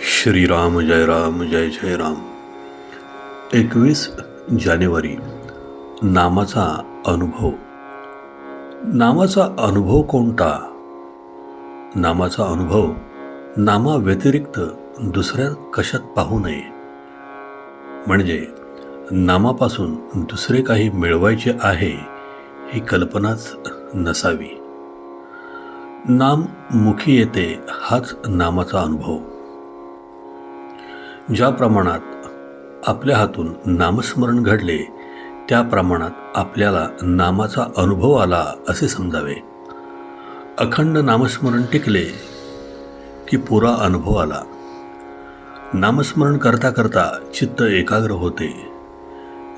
श्रीराम जय राम जय जय राम. एकवीस जानेवारी नामाचा अनुभव. नामाचा अनुभव कोणता? नामाचा अनुभव नामाव्यतिरिक्त दुसऱ्या कशात पाहू नये? म्हणजे नामापासून दुसरे काही मिळवायचे आहे ही कल्पनाच नसावी. नाम मुखी येते हाच नामाचा अनुभव. ज्या प्रमाणात आपल्या हातून नामस्मरण घडले त्या प्रमाणात आपल्याला नामाचा अनुभव आला असे समजावे. अखंड नामस्मरण टिकले की पुरा अनुभव आला. नामस्मरण करता करता चित्त एकाग्र होते.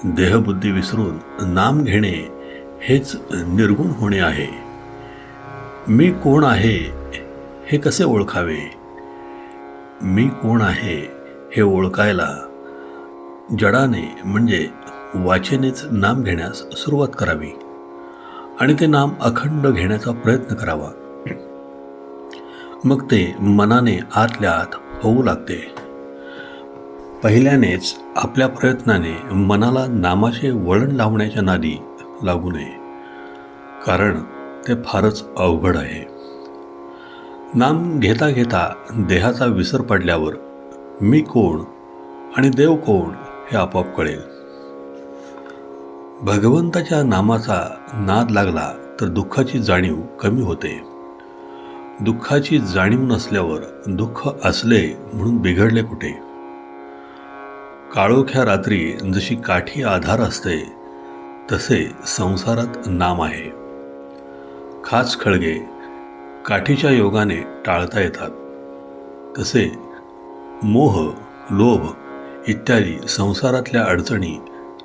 देहबुद्धी विसरून नाम घेणे हेच निर्गुण होणे आहे. मी कोण आहे हे कसे ओळखावे? मी कोण आहे हे ओळखायला जडाने म्हणजे वाचेनेच नाम घेण्यास सुरुवात करावी आणि ते नाम अखंड घेण्याचा प्रयत्न करावा. मग ते मनाने आतल्या आत होऊ लागते. पहिल्यानेच आपल्या प्रयत्नाने मनाला नामाचे वळण लावण्याच्या नादी लागू नये कारण ते फारच अवघड आहे. नाम घेता घेता देहाचा विसर पडल्यावर मी कोण आणि देव कोण हे आपोआप कळेल. भगवंताच्या नामाचा नाद लागला तर दुःखाची जाणीव कमी होते. दुःखाची जाणीव नसल्यावर दुःख असले म्हणून बिघडले कुठे? काळोख्या रात्री जशी काठी आधार असते तसे संसारात नाम आहे. खास खळगे काठीच्या योगाने टाळता येतात. तसे मोह लोभ इत्यादी संसारातल्या अडचणी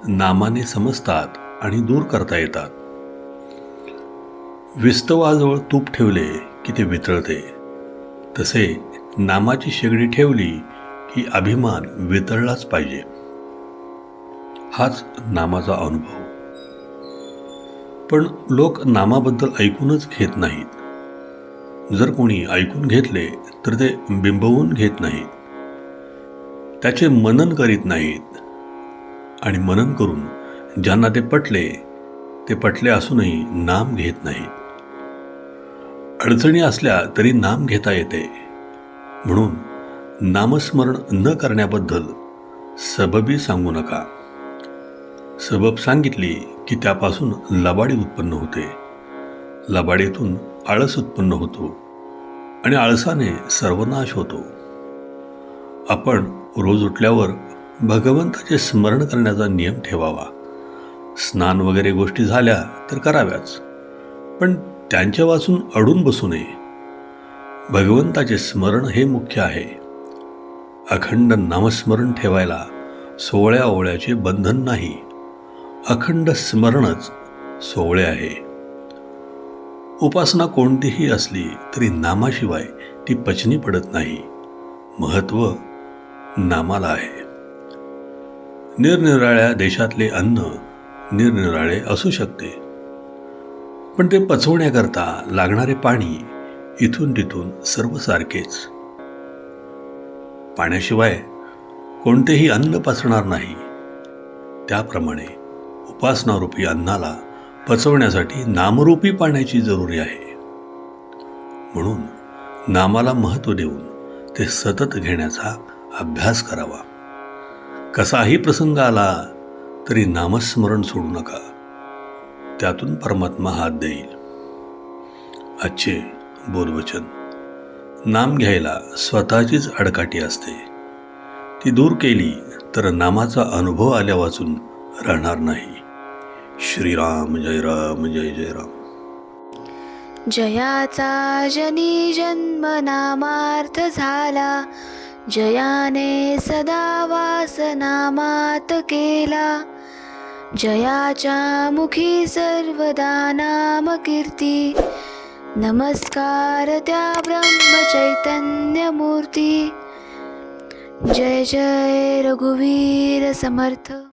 नामाने समजतात आणि दूर करता येतात. विस्तवाजवळ तूप ठेवले की ते वितळते. तसे नामाची शेगडी ठेवली की अभिमान वितळलाच पाहिजे. हाच नामाचा अनुभव. पण लोक नामाबद्दल ऐकूनच घेत नाहीत. जर कोणी ऐकून घेतले तर ते बिंबवून घेत नाहीत. त्याचे मनन करीत नाहीत. आणि मनन करून ज्यांना ते पटले ते पटले असूनही नाम घेत नाहीत. अडचणी असल्या तरी नाम घेता येते. म्हणून नामस्मरण न करण्याबद्दल सबबी सांगू नका. सबब सांगितली की त्यापासून लबाडी उत्पन्न होते. लबाडीतून आळस उत्पन्न होतो आणि आळसाने सर्वनाश होतो. आपण रोज उठल्यावर भगवंताचे स्मरण करण्याचा नियम ठेवावा. स्नान वगैरे गोष्टी झाल्या तर कराव्याच. पण त्यांच्या वाचून अडून बसू नये. भगवंताचे स्मरण हे मुख्य आहे. अखंड नामस्मरण ठेवायला सोहळ्या ओवळ्याचे बंधन नाही. अखंड स्मरणच सोहळे आहे. उपासना कोणतीही असली तरी नामाशिवाय ती पचनी पडत नाही. महत्त्व नामाला आहे. निरनिराळ्या देशातले अन्न निरनिराळे असू शकते. पण ते पचवण्याकरता लागणारे पाणी इथून तिथून सर्व सारखेच पाण्याशिवाय कोणतेही अन्न पचणार नाही. त्याप्रमाणे उपासनारूपी अन्नाला पचवण्यासाठी नामरूपी पाण्याची जरुरी आहे. म्हणून नामाला महत्त्व देऊन ते सतत घेण्याचा अभ्यास करावा. कसाही प्रसंग आला तरी नामस्मरण सोडू नका. त्यातून परमात्मा हात देईल. आजचे बोलवचन नाम घ्यायला स्वतःचीच आडकाठी असते. ती दूर केली तर नामाचा अनुभव आल्या वाचून राहणार नाही. श्रीराम जय राम जय जय राम. जयाचा जनी जन्म नामार्थ झाला. जयाने सदा वास नामात केला. जयाच्या मुखी सर्वदा नाम कीर्ती. नमस्कार त्या ब्रह्मचैतन्य मूर्ती. जय जय रघुवीर समर्थ.